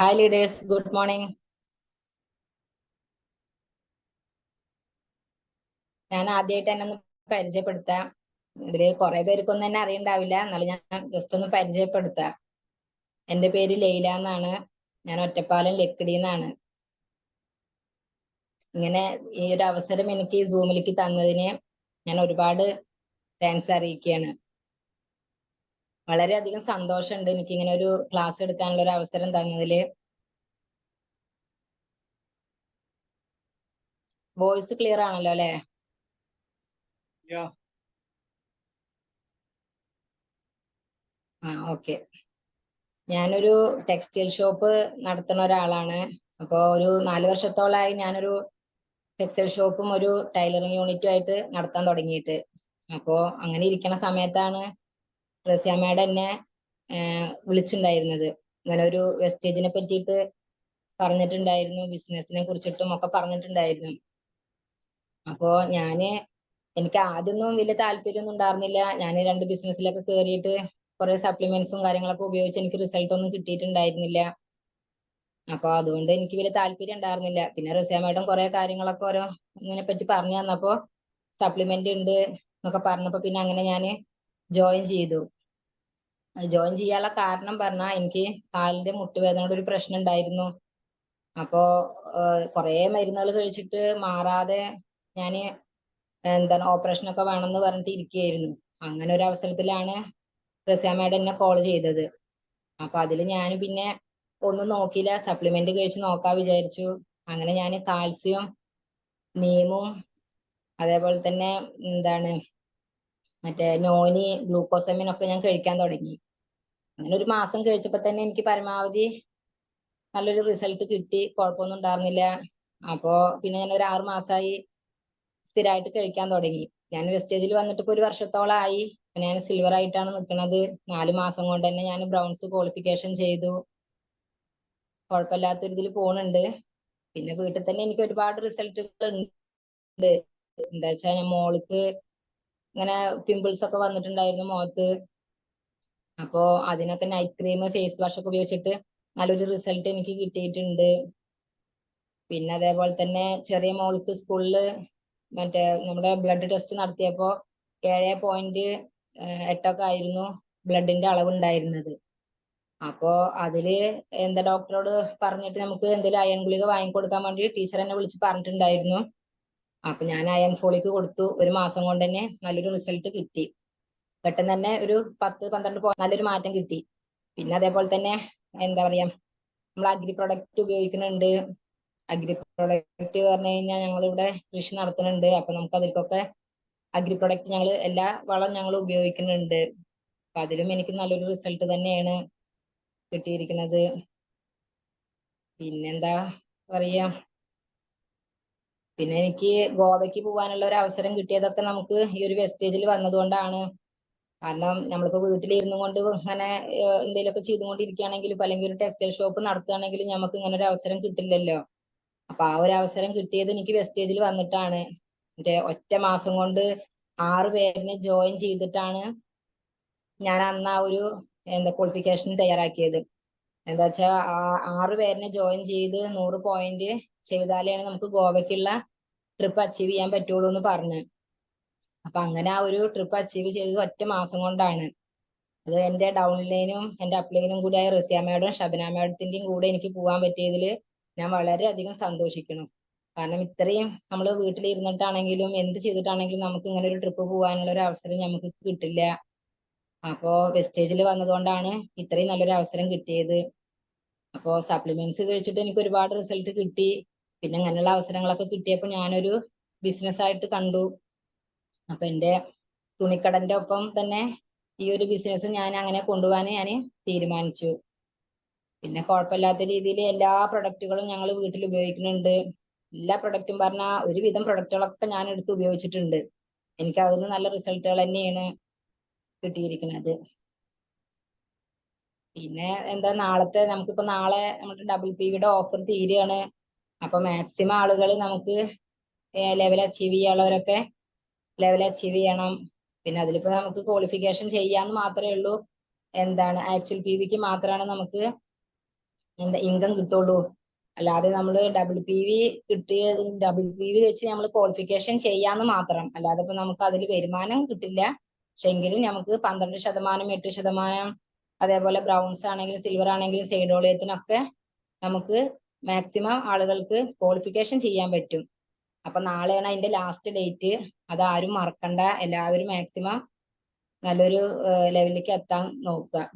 Hi leaders good morning ഞാൻ ആദ്യമായിട്ട് എന്നെ ഒന്ന് പരിചയപ്പെടുത്താം. ഇതിൽ കുറെ പേർക്കൊന്നും തന്നെ അറിയണ്ടാവില്ല. എന്നാലും ഞാൻ ജസ്റ്റ് ഒന്ന് പരിചയപ്പെടുത്താം. എന്റെ പേര് ലൈല എന്നാണ്. ഞാൻ ഒറ്റപ്പാലം ലക്കിടി എന്നാണ്. ഇങ്ങനെ ഈ ഒരു അവസരം എനിക്ക് സൂമിലേക്ക് തന്നതിന് ഞാൻ ഒരുപാട് താങ്ക്സ് അറിയിക്കുകയാണ്. വളരെയധികം സന്തോഷമുണ്ട്. എനിക്ക് ഇങ്ങനെ ഒരു ക്ലാസ് എടുക്കാനുള്ള ഒരു അവസരം തന്നതിൽ. വോയിസ് ക്ലിയർ ആണല്ലോ അല്ലെ. ആ ഓക്കെ. ഞാനൊരു ടെക്സ്റ്റൈൽ ഷോപ്പ് നടത്തുന്ന ഒരാളാണ്. അപ്പോൾ ഒരു നാല് വർഷത്തോളമായി ഞാനൊരു ടെക്സ്റ്റൈൽ ഷോപ്പും ഒരു ടൈലറിങ് യൂണിറ്റും ആയിട്ട് നടത്താൻ തുടങ്ങിയിട്ട്. അപ്പോൾ അങ്ങനെ ഇരിക്കുന്ന സമയത്താണ് റസിയ മാഡം എന്നെ വിളിച്ചിട്ടുണ്ടായിരുന്നത് ഇങ്ങനെ ഒരു വെസ്റ്റേജിനെ പറ്റിയിട്ട് പറഞ്ഞിട്ടുണ്ടായിരുന്നു ബിസിനസിനെ കുറിച്ചിട്ടും ഒക്കെ പറഞ്ഞിട്ടുണ്ടായിരുന്നു. അപ്പോ ഞാൻ എനിക്ക് ആദ്യമൊന്നും വലിയ താല്പര്യമൊന്നും ഉണ്ടായിരുന്നില്ല ഞാൻ രണ്ട് ബിസിനസ്സിലൊക്കെ കയറിയിട്ട് കുറെ സപ്ലിമെന്റ്സും കാര്യങ്ങളൊക്കെ ഉപയോഗിച്ച് എനിക്ക് റിസൾട്ട് ഒന്നും കിട്ടിയിട്ടുണ്ടായിരുന്നില്ല. അപ്പൊ അതുകൊണ്ട് എനിക്ക് വലിയ താല്പര്യം ഉണ്ടായിരുന്നില്ല പിന്നെ റസിയ മാഡം കുറെ കാര്യങ്ങളൊക്കെ ഓരോ ഇതിനെ പറ്റി പറഞ്ഞു തന്നപ്പോ സപ്ലിമെന്റ് ഉണ്ട് എന്നൊക്കെ പറഞ്ഞപ്പോ പിന്നെ അങ്ങനെ ഞാൻ ജോയിൻ ചെയ്തു. ജോയിൻ ചെയ്യാനുള്ള കാരണം പറഞ്ഞാൽ എനിക്ക് കാലിന്റെ മുട്ടുവേദനയുടെ ഒരു പ്രശ്നം ഉണ്ടായിരുന്നു. അപ്പോ കുറെ മരുന്നുകൾ കഴിച്ചിട്ട് മാറാതെ ഞാൻ എന്താണ് ഓപ്പറേഷൻ ഒക്കെ വേണമെന്ന് പറഞ്ഞിട്ട് ഇരിക്കുകയായിരുന്നു. അങ്ങനെ ഒരു അവസരത്തിലാണ് റസിയ മാഡം എന്നെ കോൾ ചെയ്തത്. അപ്പൊ അതിൽ ഞാൻ പിന്നെ ഒന്നും നോക്കിയില്ല. സപ്ലിമെന്റ് കഴിച്ച് നോക്കാൻ വിചാരിച്ചു. അങ്ങനെ ഞാൻ കാൽസ്യം നീമും അതേപോലെ തന്നെ എന്താണ് മറ്റേ നോനി ഗ്ലൂക്കോസമിൻ ഒക്കെ ഞാൻ കഴിക്കാൻ തുടങ്ങി. അങ്ങനെ ഒരു മാസം കഴിച്ചപ്പോ തന്നെ എനിക്ക് പരമാവധി നല്ലൊരു റിസൾട്ട് കിട്ടി. കുഴപ്പമൊന്നും ഉണ്ടായിരുന്നില്ല. അപ്പോ പിന്നെ ഞാൻ ഒരു ആറു മാസമായി സ്ഥിരമായിട്ട് കഴിക്കാൻ തുടങ്ങി. ഞാൻ വെസ്റ്റേജിൽ വന്നിട്ട് ഇപ്പൊ ഒരു വർഷത്തോളമായി ഞാൻ സിൽവർ ആയിട്ടാണ് നിൽക്കുന്നത്. നാല് മാസം കൊണ്ട് തന്നെ ഞാൻ ബ്രൗൺസ് ക്വാളിഫിക്കേഷൻ ചെയ്തു. കുഴപ്പമില്ലാത്തൊരു ഇതിൽ പോണുണ്ട്. പിന്നെ വീട്ടിൽ തന്നെ എനിക്ക് ഒരുപാട് റിസൾട്ടുകൾ ഉണ്ട്. എന്താ വെച്ചാൽ മോൾക്ക് ഇങ്ങനെ പിമ്പിൾസ് ഒക്കെ വന്നിട്ടുണ്ടായിരുന്നു മുഖത്ത്. അപ്പോ അതിനൊക്കെ നൈറ്റ് ക്രീം ഫേസ് വാഷ് ഒക്കെ ഉപയോഗിച്ചിട്ട് നല്ലൊരു റിസൾട്ട് എനിക്ക് കിട്ടിയിട്ടുണ്ട്. പിന്നെ അതേപോലെ തന്നെ ചെറിയ മോൾക്ക് സ്കൂളിൽ മറ്റേ നമ്മുടെ ബ്ലഡ് ടെസ്റ്റ് നടത്തിയപ്പോ ഏഴ് പോയിന്റ് എട്ടൊക്കെ ആയിരുന്നു ബ്ലഡിന്റെ അളവ് ഉണ്ടായിരുന്നത് അപ്പോ അതിൽ എന്താ ഡോക്ടറോട് പറഞ്ഞിട്ട് നമുക്ക് എന്തെങ്കിലും അയൺ ഗുളിക വാങ്ങിക്കൊടുക്കാൻ വേണ്ടി ടീച്ചർ എന്നെ വിളിച്ച് പറഞ്ഞിട്ടുണ്ടായിരുന്നു. അപ്പൊ ഞാൻ അയൺ ഫോളിക്ക് കൊടുത്തു. ഒരു മാസം കൊണ്ട് തന്നെ നല്ലൊരു റിസൾട്ട് കിട്ടി. പെട്ടെന്ന് തന്നെ ഒരു പത്ത് പന്ത്രണ്ട് നല്ലൊരു മാറ്റം കിട്ടി. പിന്നെ അതേപോലെ തന്നെ എന്താ പറയാ നമ്മൾ അഗ്രി പ്രൊഡക്റ്റ് ഉപയോഗിക്കുന്നുണ്ട്. അഗ്രി പ്രൊഡക്റ്റ് പറഞ്ഞു കഴിഞ്ഞാൽ ഞങ്ങൾ ഇവിടെ കൃഷി നടത്തുന്നുണ്ട്. അപ്പൊ നമുക്ക് അതിൽക്കൊക്കെ അഗ്രി പ്രൊഡക്റ്റ് ഞങ്ങൾ എല്ലാ വളം ഞങ്ങൾ ഉപയോഗിക്കുന്നുണ്ട്. അപ്പൊ അതിലും എനിക്ക് നല്ലൊരു റിസൾട്ട് തന്നെയാണ് കിട്ടിയിരിക്കുന്നത്. പിന്നെന്താ പറയാ പിന്നെ എനിക്ക് ഗോവയ്ക്ക് പോകാനുള്ള ഒരു അവസരം കിട്ടിയതൊക്കെ നമുക്ക് ഈ ഒരു വെസ്റ്റേജിൽ വന്നതുകൊണ്ടാണ്. കാരണം നമ്മളിപ്പോ വീട്ടിലിരുന്നു കൊണ്ട് ഇങ്ങനെ എന്തെങ്കിലുമൊക്കെ ചെയ്തുകൊണ്ടിരിക്കുകയാണെങ്കിലും അല്ലെങ്കിൽ ഒരു ടെക്സ്റ്റൈൽ ഷോപ്പ് നടത്തുകയാണെങ്കിലും നമുക്ക് ഇങ്ങനെ ഒരു അവസരം കിട്ടില്ലല്ലോ. അപ്പൊ ആ ഒരു അവസരം കിട്ടിയത് എനിക്ക് വെസ്റ്റേജിൽ വന്നിട്ടാണ്. മറ്റേ ഒറ്റ മാസം കൊണ്ട് ആറ് പേരിനെ ജോയിൻ ചെയ്തിട്ടാണ് ഞാൻ അന്ന് ആ ഒരു എന്താ ക്വാളിഫിക്കേഷൻ തയ്യാറാക്കിയത്. എന്താ വെച്ചാ ആ ആറ് പേരിനെ ജോയിൻ ചെയ്ത് നൂറ് പോയിന്റ് ചെയ്താലാണ് നമുക്ക് ഗോവക്കുള്ള ട്രിപ്പ് അച്ചീവ് ചെയ്യാൻ പറ്റുള്ളൂ എന്ന് പറഞ്ഞു. അപ്പൊ അങ്ങനെ ആ ഒരു ട്രിപ്പ് അച്ചീവ് ചെയ്തത് ഒറ്റ മാസം കൊണ്ടാണ്. അത് എന്റെ ഡൗൺലൈനും എന്റെ അപ്ലൈനും കൂടി ആയ റസിയ മാഡം ഷബന മാഡത്തിന്റെയും കൂടെ എനിക്ക് പോകാൻ പറ്റിയതിൽ ഞാൻ വളരെയധികം സന്തോഷിക്കുന്നു. കാരണം ഇത്രയും നമ്മൾ വീട്ടിൽ ഇരുന്നിട്ടാണെങ്കിലും എന്ത് ചെയ്തിട്ടാണെങ്കിലും നമുക്ക് ഇങ്ങനെ ഒരു ട്രിപ്പ് പോകാനുള്ള ഒരു അവസരം നമുക്ക് കിട്ടില്ല. അപ്പോ വെസ്റ്റേജിൽ വന്നതുകൊണ്ടാണ് ഇത്രയും നല്ലൊരു അവസരം കിട്ടിയത്. അപ്പോ സപ്ലിമെന്റ്സ് കഴിച്ചിട്ട് എനിക്ക് ഒരുപാട് റിസൾട്ട് കിട്ടി. പിന്നെ അങ്ങനെയുള്ള അവസരങ്ങളൊക്കെ കിട്ടിയപ്പോൾ ഞാനൊരു ബിസിനസ് ആയിട്ട് കണ്ടു. അപ്പൊ എന്റെ തുണിക്കടന്റെ ഒപ്പം തന്നെ ഈ ഒരു ബിസിനസ് ഞാൻ അങ്ങനെ കൊണ്ടുപോകാൻ ഞാൻ തീരുമാനിച്ചു. പിന്നെ കുഴപ്പമില്ലാത്ത രീതിയിൽ എല്ലാ പ്രൊഡക്റ്റുകളും ഞങ്ങൾ വീട്ടിൽ ഉപയോഗിക്കുന്നുണ്ട്. എല്ലാ പ്രൊഡക്റ്റും പറഞ്ഞാൽ ഒരുവിധം പ്രൊഡക്റ്റുകളൊക്കെ ഞാൻ എടുത്ത് ഉപയോഗിച്ചിട്ടുണ്ട്. എനിക്ക് അതിന് നല്ല റിസൾട്ടുകൾ തന്നെയാണ്. കിട്ടിയിരിക്കുന്നത് പിന്നെ എന്താ നാളത്തെ നമുക്കിപ്പോ നാളെ നമ്മുടെ ഡബിൾ പി വിയുടെ ഓഫർ തീരുകയാണ് അപ്പൊ മാക്സിമം ആളുകൾ നമുക്ക് ലെവൽ അച്ചീവ് ചെയ്യാനുള്ളവരൊക്കെ ലെവൽ അച്ചീവ് ചെയ്യണം. പിന്നെ അതിലിപ്പോ നമുക്ക് ക്വാളിഫിക്കേഷൻ ചെയ്യാന്ന് മാത്രമേ ഉള്ളൂ. എന്താണ് ആക്ച്വൽ പി വിക്ക് മാത്രമാണ് നമുക്ക് എന്താ ഇൻകം കിട്ടുള്ളൂ. അല്ലാതെ നമ്മൾ ഡബിൾ പി വി കിട്ടിയ ഡബിൾ പി വി വെച്ച് നമ്മൾ ക്വാളിഫിക്കേഷൻ ചെയ്യാന്ന് മാത്രം. അല്ലാതെ ഇപ്പൊ നമുക്ക് അതിൽ വരുമാനം കിട്ടില്ല. പക്ഷെ എങ്കിലും നമുക്ക് പന്ത്രണ്ട് ശതമാനം എട്ട് ശതമാനം അതേപോലെ ബ്രൗൺസ് ആണെങ്കിലും സിൽവർ ആണെങ്കിലും സൈഡോളിയത്തിനൊക്കെ നമുക്ക് മാക്സിമം ആളുകൾക്ക് ക്വാളിഫിക്കേഷൻ ചെയ്യാൻ പറ്റും. അപ്പൊ നാളെയാണ് അതിന്റെ ലാസ്റ്റ് ഡേറ്റ് അത് ആരും മറക്കണ്ട. എല്ലാവരും മാക്സിമം നല്ലൊരു ലെവലിലേക്ക് എത്താൻ നോക്കുക.